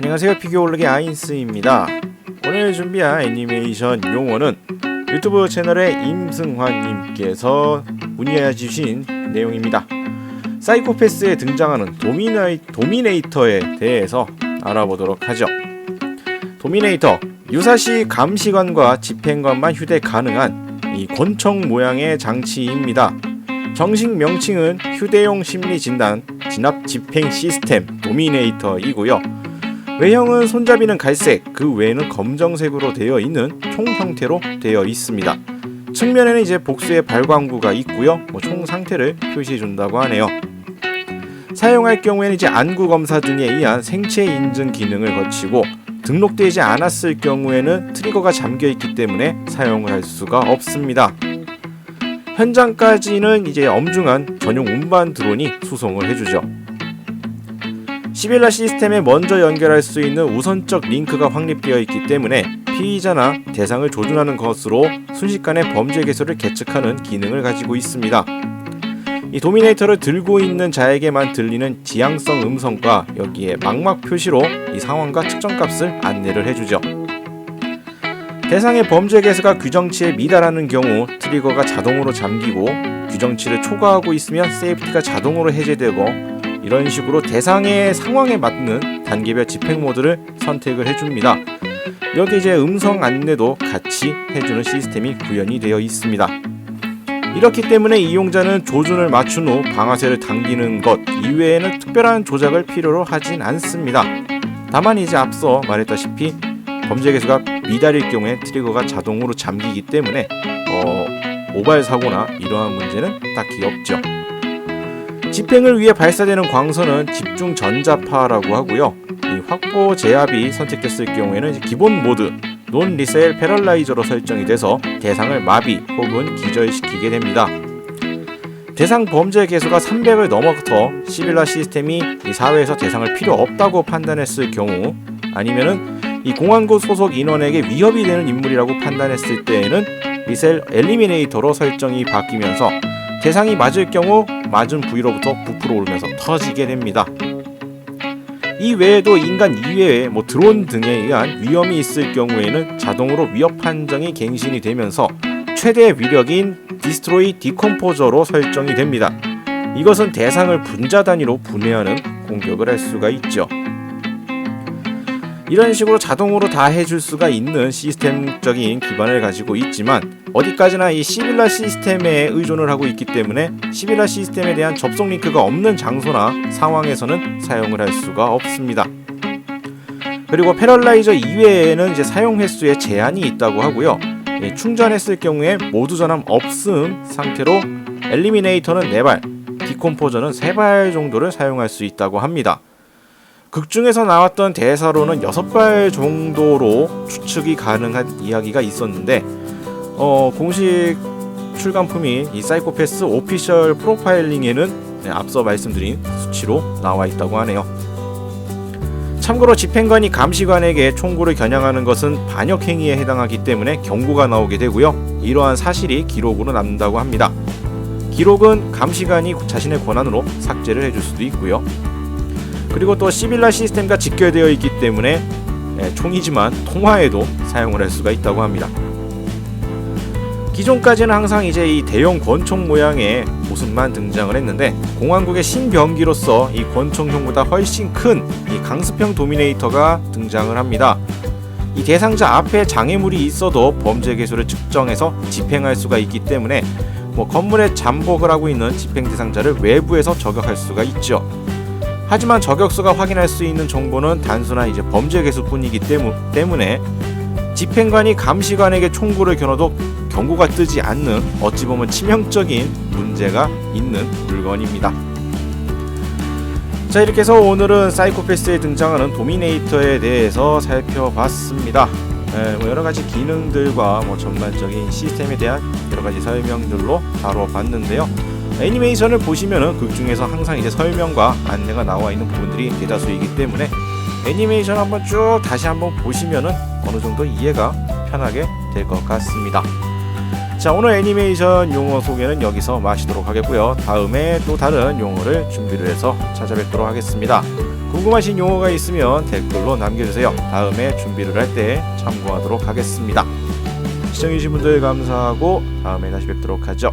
안녕하세요. 피규어올르기 아인스입니다. 오늘 준비한 애니메이션 용어는 유튜브 채널의 임승환님께서 문의해 주신 내용입니다. 사이코패스에 등장하는 도미나이, 도미네이터에 대해서 알아보도록 하죠. 도미네이터 유사시 감시관과 집행관만 휴대 가능한 이 권총 모양의 장치입니다. 정식 명칭은 휴대용 심리 진단 진압 집행 시스템 도미네이터이고요. 외형은 손잡이는 갈색, 그 외에는 검정색으로 되어 있는 총 형태로 되어 있습니다. 측면에는 이제 복수의 발광구가 있고요. 뭐 총 상태를 표시해 준다고 하네요. 사용할 경우에는 이제 안구 검사 등에 의한 생체 인증 기능을 거치고 등록되지 않았을 경우에는 트리거가 잠겨 있기 때문에 사용을 할 수가 없습니다. 현장까지는 이제 엄중한 전용 운반 드론이 수송을 해주죠. 시빌라 시스템에 먼저 연결할 수 있는 우선적 링크가 확립되어 있기 때문에 피의자나 대상을 조준하는 것으로 순식간에 범죄 개소를 계측하는 기능을 가지고 있습니다. 이 도미네이터를 들고 있는 자에게만 들리는 지향성 음성과 여기에 망막 표시로 이 상황과 측정값을 안내를 해주죠. 대상의 범죄 개수가 규정치에 미달하는 경우 트리거가 자동으로 잠기고 규정치를 초과하고 있으면 세이프티가 자동으로 해제되고 이런 식으로 대상의 상황에 맞는 단계별 집행 모드를 선택을 해줍니다. 여기 이제 음성 안내도 같이 해주는 시스템이 구현이 되어 있습니다. 이렇기 때문에 이용자는 조준을 맞춘 후 방아쇠를 당기는 것 이외에는 특별한 조작을 필요로 하진 않습니다. 다만 이제 앞서 말했다시피 범죄 개수가 미달일 경우에 트리거가 자동으로 잠기기 때문에 어, 모발 사고나 이러한 문제는 딱히 없죠. 집행을 위해 발사되는 광선은 집중 전자파라고 하고요. 이 확보 제압이 선택됐을 경우에는 기본 모드 논 리셀 패럴라이저로 설정이 돼서 대상을 마비 혹은 기절시키게 됩니다. 대상 범죄 개수가 300을 넘어서 시빌라 시스템이 이 사회에서 대상을 필요 없다고 판단했을 경우 아니면은 이 공안부 소속 인원에게 위협이 되는 인물이라고 판단했을 때에는 리셀 엘리미네이터로 설정이 바뀌면서 대상이 맞을 경우 맞은 부위로부터 부풀어 오르면서 터지게 됩니다. 이 외에도 인간 이외에 뭐 드론 등에 의한 위험이 있을 경우에는 자동으로 위협 판정이 갱신이 되면서 최대 위력인 디스트로이 디컴포저로 설정이 됩니다. 이것은 대상을 분자 단위로 분해하는 공격을 할 수가 있죠. 이런 식으로 자동으로 다 해줄 수가 있는 시스템적인 기반을 가지고 있지만 어디까지나 이 시빌라 시스템에 의존을 하고 있기 때문에 시빌라 시스템에 대한 접속 링크가 없는 장소나 상황에서는 사용을 할 수가 없습니다. 그리고 패럴라이저 이외에는 이제 사용 횟수에 제한이 있다고 하고요. 예, 충전했을 경우에 모두 전함 없음 상태로 엘리미네이터는 4발, 디콤포저는 3발 정도를 사용할 수 있다고 합니다. 극 중에서 나왔던 대사로는 6발 정도로 추측이 가능한 이야기가 있었는데 어, 공식 출간품인 이 사이코패스 오피셜 프로파일링에는 네, 앞서 말씀드린 수치로 나와 있다고 하네요. 참고로 집행관이 감시관에게 총구를 겨냥하는 것은 반역 행위에 해당하기 때문에 경고가 나오게 되고요. 이러한 사실이 기록으로 남는다고 합니다. 기록은 감시관이 자신의 권한으로 삭제를 해줄 수도 있고요. 그리고 또 시빌라 시스템과 직결되어 있기 때문에 예, 총이지만 통화에도 사용을 할 수가 있다고 합니다. 기존까지는 항상 이제 이 대형 권총 모양의 모습만 등장을 했는데 공항국의 신병기로서 이 권총형보다 훨씬 큰 이 강습형 도미네이터가 등장을 합니다. 이 대상자 앞에 장애물이 있어도 범죄 개수를 측정해서 집행할 수가 있기 때문에 뭐 건물에 잠복을 하고 있는 집행 대상자를 외부에서 저격할 수가 있죠. 하지만 저격수가 확인할 수 있는 정보는 단순한 이제 범죄 개수뿐이기 때문에 집행관이 감시관에게 총구를 겨눠도 경고가 뜨지 않는 어찌 보면 치명적인 문제가 있는 물건입니다. 자 이렇게 해서 오늘은 사이코패스에 등장하는 도미네이터에 대해서 살펴봤습니다. 에, 뭐 여러 가지 기능들과 뭐 전반적인 시스템에 대한 여러 가지 설명들로 다뤄봤는데요. 애니메이션을 보시면은 극 중에서 항상 이제 설명과 안내가 나와 있는 부분들이 대다수이기 때문에 애니메이션 한번 쭉 다시 한번 보시면은 어느 정도 이해가 편하게 될 것 같습니다. 자 오늘 애니메이션 용어 소개는 여기서 마치도록 하겠고요. 다음에 또 다른 용어를 준비를 해서 찾아뵙도록 하겠습니다. 궁금하신 용어가 있으면 댓글로 남겨주세요. 다음에 준비를 할 때 참고하도록 하겠습니다. 시청해주신 분들 감사하고 다음에 다시 뵙도록 하죠.